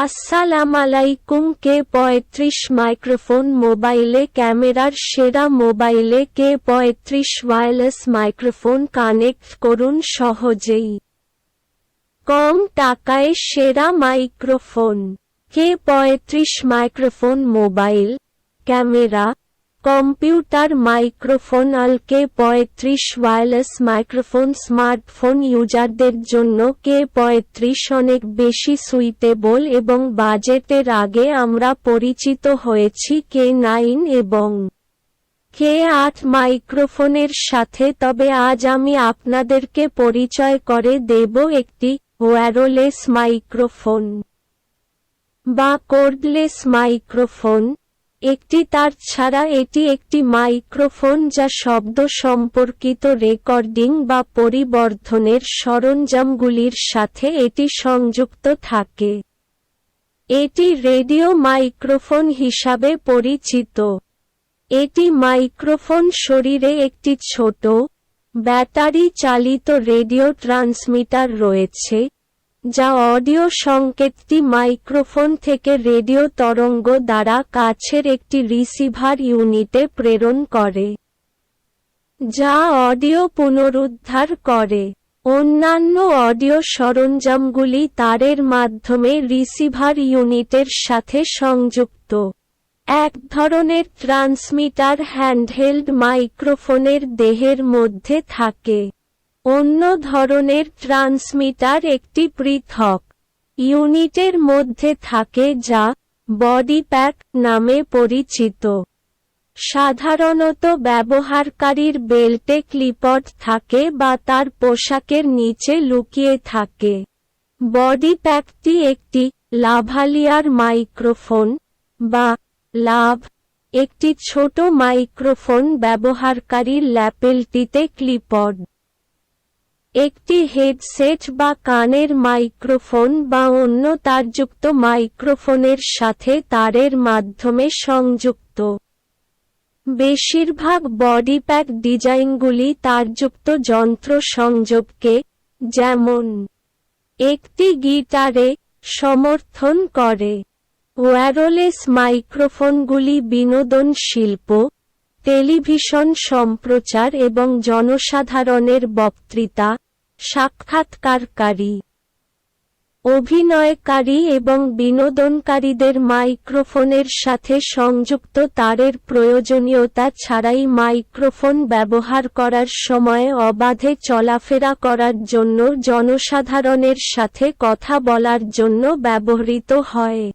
আসসালামালাইকুম, কে পঁয়ত্রিশ মাইক্রোফোন মোবাইলে, ক্যামেরার সেরা মোবাইলে, কে পঁয়ত্রিশ ওয়্যারলেস মাইক্রোফোন কানেক্ট করুন সহজেই। কম টাকায় সেরা মাইক্রোফোন, কে পঁয়ত্রিশ microphone mobile, camera computer microphone আল কে পঁয়ত্রিশ ওয়্যারলেস মাইক্রোফোন স্মার্টফোন ইউজারদের জন্য কে পঁয়ত্রিশ অনেক বেশি সুইটেবল এবং বাজেটের আগে আমরা পরিচিত হয়েছি কে নাইন এবং কে আট মাইক্রোফোনের সাথে। তবে আজ আমি আপনাদেরকে পরিচয় করে দেব একটি ওয়্যারলেস মাইক্রোফোন বা কোর্ডলেস মাইক্রোফোন। একটি তার ছাড়া এটি একটি মাইক্রোফোন যা শব্দ সম্পর্কিত রেকর্ডিং বা পরিবর্ধনের সরঞ্জামগুলির সাথে এটি সংযুক্ত থাকে। এটি রেডিও মাইক্রোফোন হিসাবে পরিচিত। এটি মাইক্রোফোন শরীরে একটি ছোট ব্যাটারি চালিত রেডিও ট্রান্সমিটার রয়েছে যা অডিও সংকেতটি মাইক্রোফোন থেকে রেডিও তরঙ্গ দ্বারা কাছের একটি রিসিভার ইউনিটে প্রেরণ করে, যা অডিও পুনরুদ্ধার করে। অন্যান্য অডিও সরঞ্জামগুলি তারের মাধ্যমে রিসিভার ইউনিটের সাথে সংযুক্ত। এক ধরনের ট্রান্সমিটার হ্যান্ডহেল্ড মাইক্রোফোনের দেহের মধ্যে থাকে। অন্য ধরনের ট্রান্সমিটার একটি পৃথক ইউনিটের মধ্যে থাকে যা বডি প্যাক নামে পরিচিত। সাধারণত ব্যবহারকারীর বেল্টে ক্লিপড থাকে বা তার পোশাকের নিচে লুকিয়ে থাকে। বডি প্যাকটি একটি লাভালিয়ার মাইক্রোফোন বা লাভ একটি ছোট মাইক্রোফোন ব্যবহারকারীর ল্যাপেলটিতে ক্লিপড। একটি হেডসেট বা কানের মাইক্রোফোন বা অন্য তারযুক্ত মাইক্রোফোনের সাথে তারের মাধ্যমে সংযুক্ত। বেশিরভাগ বডি প্যাক ডিজাইনগুলি তারযুক্ত যন্ত্র সংযোগকে, যেমন, একটি গিটারে সমর্থন করে। ওয়্যারলেস মাইক্রোফোনগুলি বিনোদন শিল্প টেলিভিশন সম্প্রচার এবং জনসাধারণের বক্তৃতা, সাক্ষাৎকারকারী, অভিনয়কারী এবং বিনোদনকারীদের মাইক্রোফোনের সাথে সংযুক্ত তারের প্রয়োজনীয়তা ছাড়াই মাইক্রোফোন ব্যবহার করার সময় অবাধে চলাফেরা করার জন্য জনসাধারণের সাথে কথা বলার জন্য ব্যবহৃত হয়।